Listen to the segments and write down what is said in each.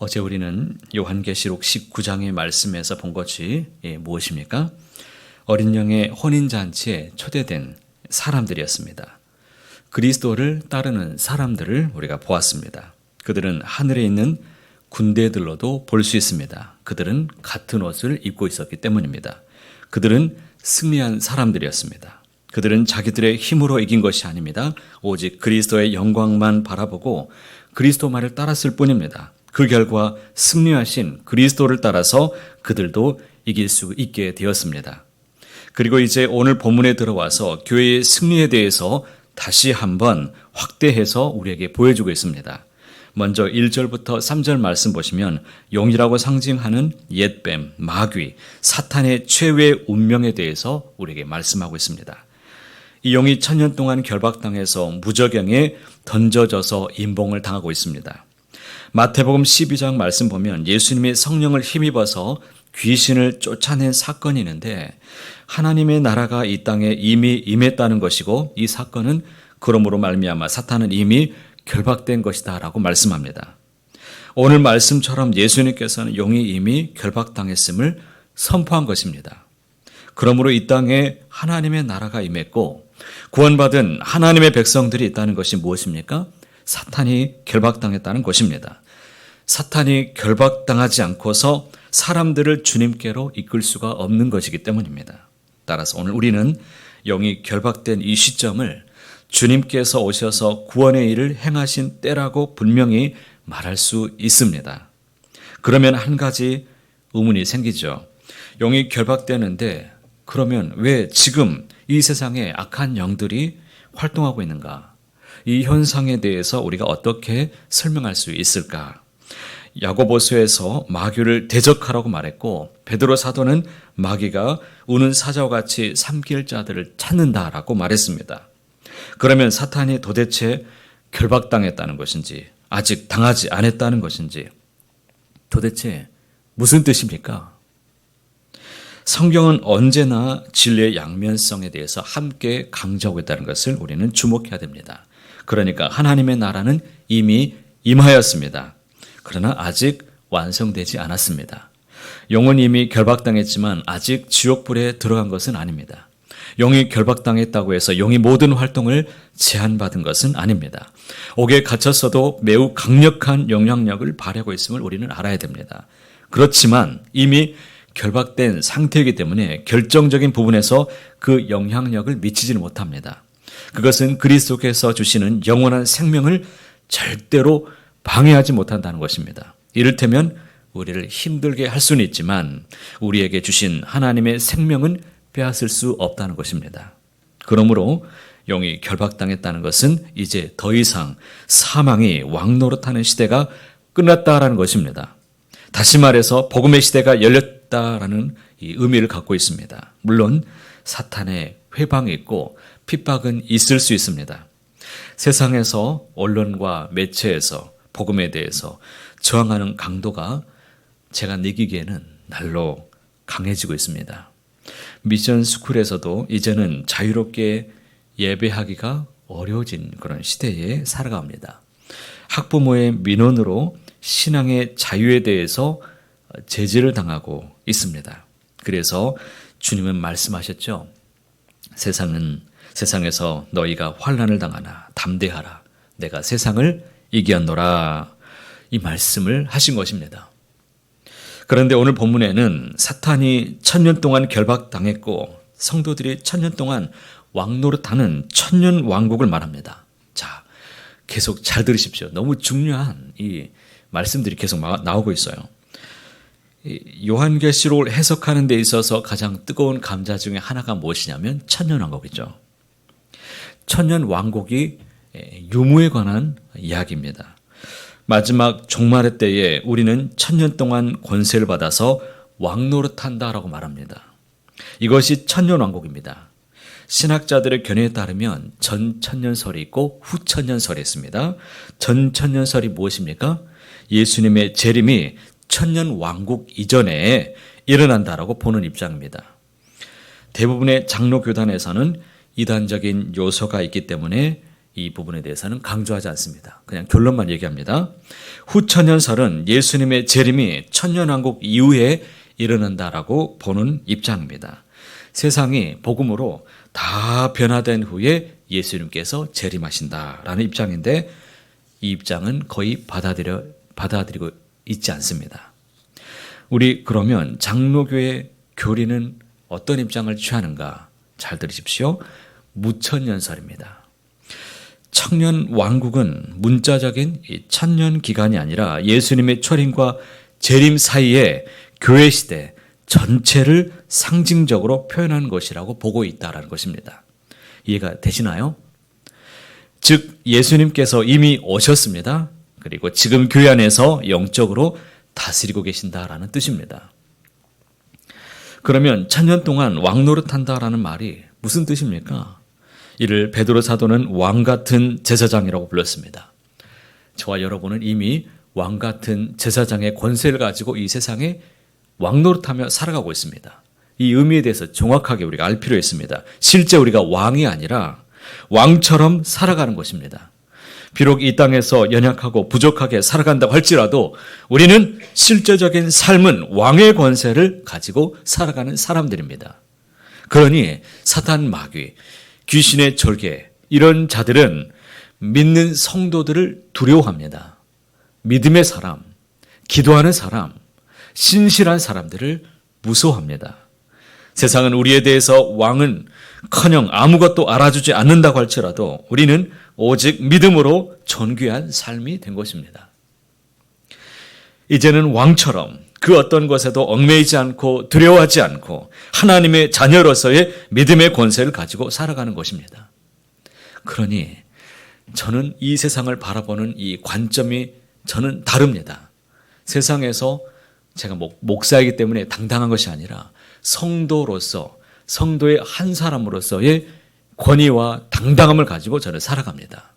어제 우리는 요한계시록 19장의 말씀에서 본 것이 예, 무엇입니까? 어린 양의 혼인잔치에 초대된 사람들이었습니다. 그리스도를 따르는 사람들을 우리가 보았습니다. 그들은 하늘에 있는 군대들로도 볼 수 있습니다. 그들은 같은 옷을 입고 있었기 때문입니다. 그들은 승리한 사람들이었습니다. 그들은 자기들의 힘으로 이긴 것이 아닙니다. 오직 그리스도의 영광만 바라보고 그리스도만을 따랐을 뿐입니다. 그 결과 승리하신 그리스도를 따라서 그들도 이길 수 있게 되었습니다. 그리고 이제 오늘 본문에 들어와서 교회의 승리에 대해서 다시 한번 확대해서 우리에게 보여주고 있습니다. 먼저 1절부터 3절 말씀 보시면 용이라고 상징하는 옛뱀, 마귀, 사탄의 최후의 운명에 대해서 우리에게 말씀하고 있습니다. 이 용이 천년 동안 결박당해서 무저경에 던져져서 임봉을 당하고 있습니다. 마태복음 12장 말씀 보면 예수님이 성령을 힘입어서 귀신을 쫓아낸 사건이 있는데 하나님의 나라가 이 땅에 이미 임했다는 것이고 이 사건은 그러므로 말미암아 사탄은 이미 결박된 것이다라고 말씀합니다. 오늘 말씀처럼 예수님께서는 용이 이미 결박당했음을 선포한 것입니다. 그러므로 이 땅에 하나님의 나라가 임했고 구원받은 하나님의 백성들이 있다는 것이 무엇입니까? 사탄이 결박당했다는 것입니다. 사탄이 결박당하지 않고서 사람들을 주님께로 이끌 수가 없는 것이기 때문입니다. 따라서 오늘 우리는 영이 결박된 이 시점을 주님께서 오셔서 구원의 일을 행하신 때라고 분명히 말할 수 있습니다. 그러면 한 가지 의문이 생기죠. 영이 결박되는데 그러면 왜 지금 이 세상에 악한 영들이 활동하고 있는가? 이 현상에 대해서 우리가 어떻게 설명할 수 있을까? 야고보서에서 마귀를 대적하라고 말했고 베드로 사도는 마귀가 우는 사자와 같이 삼킬 자들을 찾는다라고 말했습니다. 그러면 사탄이 도대체 결박당했다는 것인지 아직 당하지 않았다는 것인지 도대체 무슨 뜻입니까? 성경은 언제나 진리의 양면성에 대해서 함께 강조하고 있다는 것을 우리는 주목해야 됩니다. 그러니까 하나님의 나라는 이미 임하였습니다. 그러나 아직 완성되지 않았습니다. 영은 이미 결박당했지만 아직 지옥불에 들어간 것은 아닙니다. 영이 결박당했다고 해서 영이 모든 활동을 제한받은 것은 아닙니다. 옥에 갇혔어도 매우 강력한 영향력을 발휘하고 있음을 우리는 알아야 됩니다. 그렇지만 이미 결박된 상태이기 때문에 결정적인 부분에서 그 영향력을 미치지는 못합니다. 그것은 그리스도께서 주시는 영원한 생명을 절대로 방해하지 못한다는 것입니다. 이를테면 우리를 힘들게 할 수는 있지만 우리에게 주신 하나님의 생명은 빼앗을 수 없다는 것입니다. 그러므로 영이 결박당했다는 것은 이제 더 이상 사망이 왕노릇하는 시대가 끝났다라는 것입니다. 다시 말해서 복음의 시대가 열렸다라는 의미를 갖고 있습니다. 물론 사탄의 회방이 있고 핍박은 있을 수 있습니다. 세상에서 언론과 매체에서 복음에 대해서 저항하는 강도가 제가 느끼기에는 날로 강해지고 있습니다. 미션 스쿨에서도 이제는 자유롭게 예배하기가 어려워진 그런 시대에 살아갑니다. 학부모의 민원으로 신앙의 자유에 대해서 제재를 당하고 있습니다. 그래서 주님은 말씀하셨죠. 세상은 세상에서 너희가 환란을 당하나 담대하라. 내가 세상을 이기었노라. 이 말씀을 하신 것입니다. 그런데 오늘 본문에는 사탄이 천년 동안 결박당했고 성도들이 천년 동안 왕노릇하는 천년 왕국을 말합니다. 자, 계속 잘 들으십시오. 너무 중요한 이 말씀들이 계속 나오고 있어요. 요한계시록을 해석하는 데 있어서 가장 뜨거운 감자 중에 하나가 무엇이냐면 천년 왕국이죠. 천년 왕국이 유무에 관한 이야기입니다. 마지막 종말의 때에 우리는 천년 동안 권세를 받아서 왕노릇한다라고 말합니다. 이것이 천년 왕국입니다. 신학자들의 견해에 따르면 전 천년설이 있고 후 천년설이 있습니다. 전 천년설이 무엇입니까? 예수님의 재림이 천년 왕국 이전에 일어난다라고 보는 입장입니다. 대부분의 장로 교단에서는 이단적인 요소가 있기 때문에 이 부분에 대해서는 강조하지 않습니다. 그냥 결론만 얘기합니다. 후천년설은 예수님의 재림이 천년왕국 이후에 일어난다라고 보는 입장입니다. 세상이 복음으로 다 변화된 후에 예수님께서 재림하신다라는 입장인데 이 입장은 거의 받아들여 받아들이고 있지 않습니다. 우리 그러면 장로교의 교리는 어떤 입장을 취하는가? 잘 들으십시오. 무천년설입니다. 청년 왕국은 문자적인 천년 기간이 아니라 예수님의 초림과 재림 사이에 교회 시대 전체를 상징적으로 표현한 것이라고 보고 있다라는 것입니다. 이해가 되시나요? 즉 예수님께서 이미 오셨습니다. 그리고 지금 교회 안에서 영적으로 다스리고 계신다라는 뜻입니다. 그러면 천년 동안 왕 노릇한다라는 말이 무슨 뜻입니까? 이를 베드로 사도는 왕 같은 제사장이라고 불렀습니다. 저와 여러분은 이미 왕 같은 제사장의 권세를 가지고 이 세상에 왕 노릇하며 살아가고 있습니다. 이 의미에 대해서 정확하게 우리가 알 필요 있습니다. 실제 우리가 왕이 아니라 왕처럼 살아가는 것입니다. 비록 이 땅에서 연약하고 부족하게 살아간다고 할지라도 우리는 실제적인 삶은 왕의 권세를 가지고 살아가는 사람들입니다. 그러니 사탄 마귀, 귀신의 절개, 이런 자들은 믿는 성도들을 두려워합니다. 믿음의 사람, 기도하는 사람, 신실한 사람들을 무서워합니다. 세상은 우리에 대해서 왕은 커녕 아무것도 알아주지 않는다고 할지라도 우리는 오직 믿음으로 존귀한 삶이 된 것입니다. 이제는 왕처럼 그 어떤 것에도 얽매이지 않고 두려워하지 않고 하나님의 자녀로서의 믿음의 권세를 가지고 살아가는 것입니다. 그러니 저는 이 세상을 바라보는 이 관점이 저는 다릅니다. 세상에서 제가 목 사이기 때문에 당당한 것이 아니라 성도로서 성도의 한 사람으로서의 권위와 당당함을 가지고 저는 살아갑니다.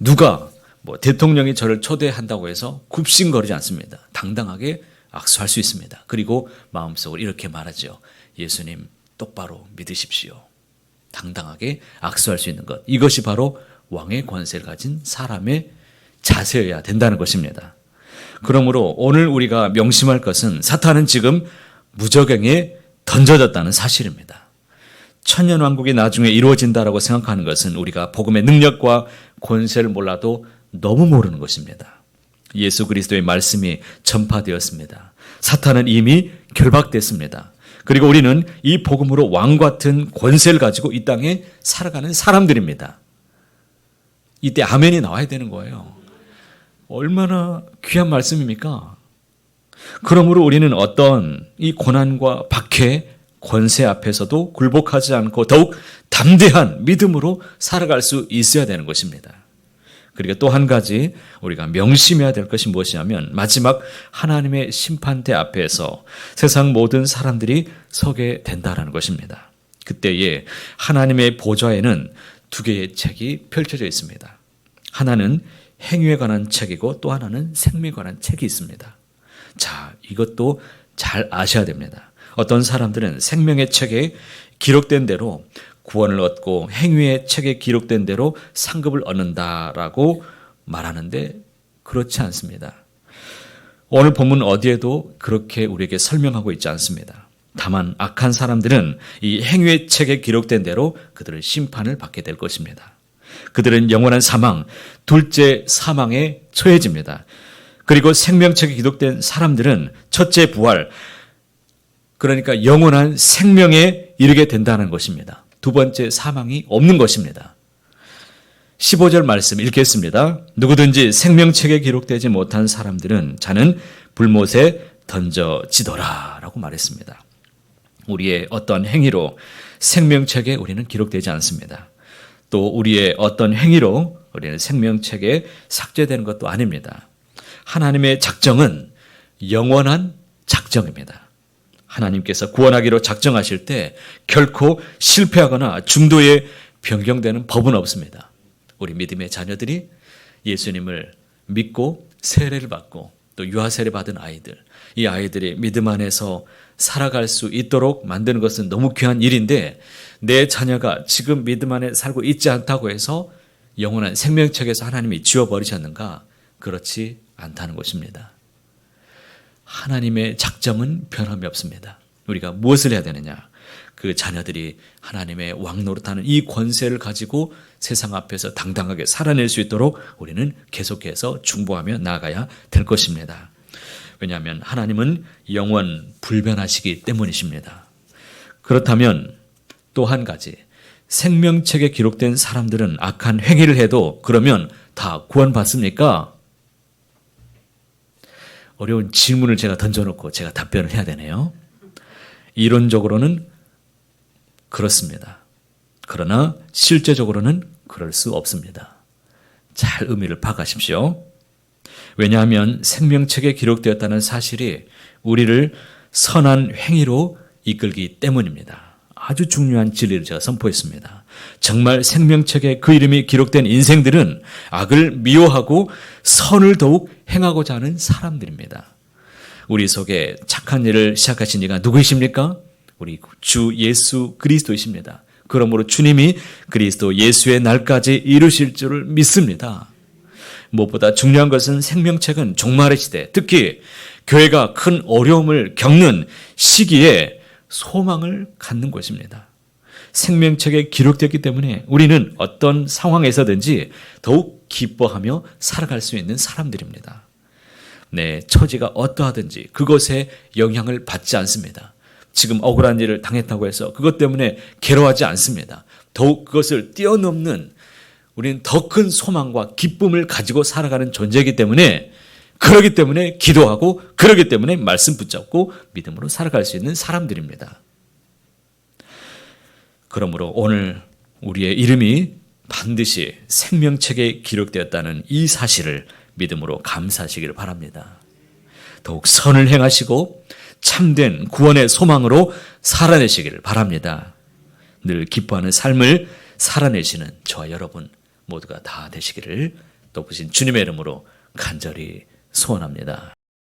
누가 뭐 대통령이 저를 초대한다고 해서 굽신거리지 않습니다. 당당하게 악수할 수 있습니다. 그리고 마음속으로 이렇게 말하죠. 예수님 똑바로 믿으십시오. 당당하게 악수할 수 있는 것. 이것이 바로 왕의 권세를 가진 사람의 자세여야 된다는 것입니다. 그러므로 오늘 우리가 명심할 것은 사탄은 지금 무적행에 던져졌다는 사실입니다. 천년 왕국이 나중에 이루어진다라고 생각하는 것은 우리가 복음의 능력과 권세를 몰라도 너무 모르는 것입니다. 예수 그리스도의 말씀이 전파되었습니다. 사탄은 이미 결박됐습니다. 그리고 우리는 이 복음으로 왕 같은 권세를 가지고 이 땅에 살아가는 사람들입니다. 이때 아멘이 나와야 되는 거예요. 얼마나 귀한 말씀입니까? 그러므로 우리는 어떤 이 고난과 박해, 권세 앞에서도 굴복하지 않고 더욱 담대한 믿음으로 살아갈 수 있어야 되는 것입니다. 그리고 또 한 가지 우리가 명심해야 될 것이 무엇이냐면 마지막 하나님의 심판대 앞에서 세상 모든 사람들이 서게 된다라는 것입니다. 그때에 하나님의 보좌에는 두 개의 책이 펼쳐져 있습니다. 하나는 행위에 관한 책이고 또 하나는 생명에 관한 책이 있습니다. 자, 이것도 잘 아셔야 됩니다. 어떤 사람들은 생명의 책에 기록된 대로 구원을 얻고 행위의 책에 기록된 대로 상급을 얻는다라고 말하는데 그렇지 않습니다. 오늘 본문 어디에도 그렇게 우리에게 설명하고 있지 않습니다. 다만 악한 사람들은 이 행위의 책에 기록된 대로 그들을 심판을 받게 될 것입니다. 그들은 영원한 사망, 둘째 사망에 처해집니다. 그리고 생명책에 기록된 사람들은 첫째 부활, 그러니까 영원한 생명에 이르게 된다는 것입니다. 두 번째 사망이 없는 것입니다. 15절 말씀 읽겠습니다. 누구든지 생명책에 기록되지 못한 사람들은 자는 불못에 던져지더라 라고 말했습니다. 우리의 어떤 행위로 생명책에 우리는 기록되지 않습니다. 또 우리의 어떤 행위로 우리는 생명책에 삭제되는 것도 아닙니다. 하나님의 작정은 영원한 작정입니다. 하나님께서 구원하기로 작정하실 때 결코 실패하거나 중도에 변경되는 법은 없습니다. 우리 믿음의 자녀들이 예수님을 믿고 세례를 받고 또 유아 세례 받은 아이들, 이 아이들이 믿음 안에서 살아갈 수 있도록 만드는 것은 너무 귀한 일인데 내 자녀가 지금 믿음 안에 살고 있지 않다고 해서 영원한 생명책에서 하나님이 지워버리셨는가? 그렇지 않다는 것입니다. 하나님의 작정은 변함이 없습니다. 우리가 무엇을 해야 되느냐? 그 자녀들이 하나님의 왕 노릇하는 이 권세를 가지고 세상 앞에서 당당하게 살아낼 수 있도록 우리는 계속해서 중보하며 나아가야 될 것입니다. 왜냐하면 하나님은 영원 불변하시기 때문이십니다. 그렇다면 또 한 가지 생명책에 기록된 사람들은 악한 행위를 해도 그러면 다 구원받습니까? 어려운 질문을 제가 던져놓고 제가 답변을 해야 되네요. 이론적으로는 그렇습니다. 그러나 실제적으로는 그럴 수 없습니다. 잘 의미를 파가십시오. 왜냐하면 생명책에 기록되었다는 사실이 우리를 선한 행위로 이끌기 때문입니다. 아주 중요한 진리를 제가 선포했습니다. 정말 생명책에 그 이름이 기록된 인생들은 악을 미워하고 선을 더욱 행하고자 하는 사람들입니다. 우리 속에 착한 일을 시작하신 이가 누구이십니까? 우리 주 예수 그리스도이십니다. 그러므로 주님이 그리스도 예수의 날까지 이루실 줄을 믿습니다. 무엇보다 중요한 것은 생명책은 종말의 시대, 특히 교회가 큰 어려움을 겪는 시기에 소망을 갖는 것입니다. 생명책에 기록됐기 때문에 우리는 어떤 상황에서든지 더욱 기뻐하며 살아갈 수 있는 사람들입니다. 내 처지가 어떠하든지 그것에 영향을 받지 않습니다. 지금 억울한 일을 당했다고 해서 그것 때문에 괴로워하지 않습니다. 더욱 그것을 뛰어넘는 우리는 더 큰 소망과 기쁨을 가지고 살아가는 존재이기 때문에 그러기 때문에 기도하고 그러기 때문에 말씀 붙잡고 믿음으로 살아갈 수 있는 사람들입니다. 그러므로 오늘 우리의 이름이 반드시 생명책에 기록되었다는 이 사실을 믿음으로 감사하시기를 바랍니다. 더욱 선을 행하시고 참된 구원의 소망으로 살아내시기를 바랍니다. 늘 기뻐하는 삶을 살아내시는 저와 여러분 모두가 다 되시기를 높으신 주님의 이름으로 간절히 소원합니다.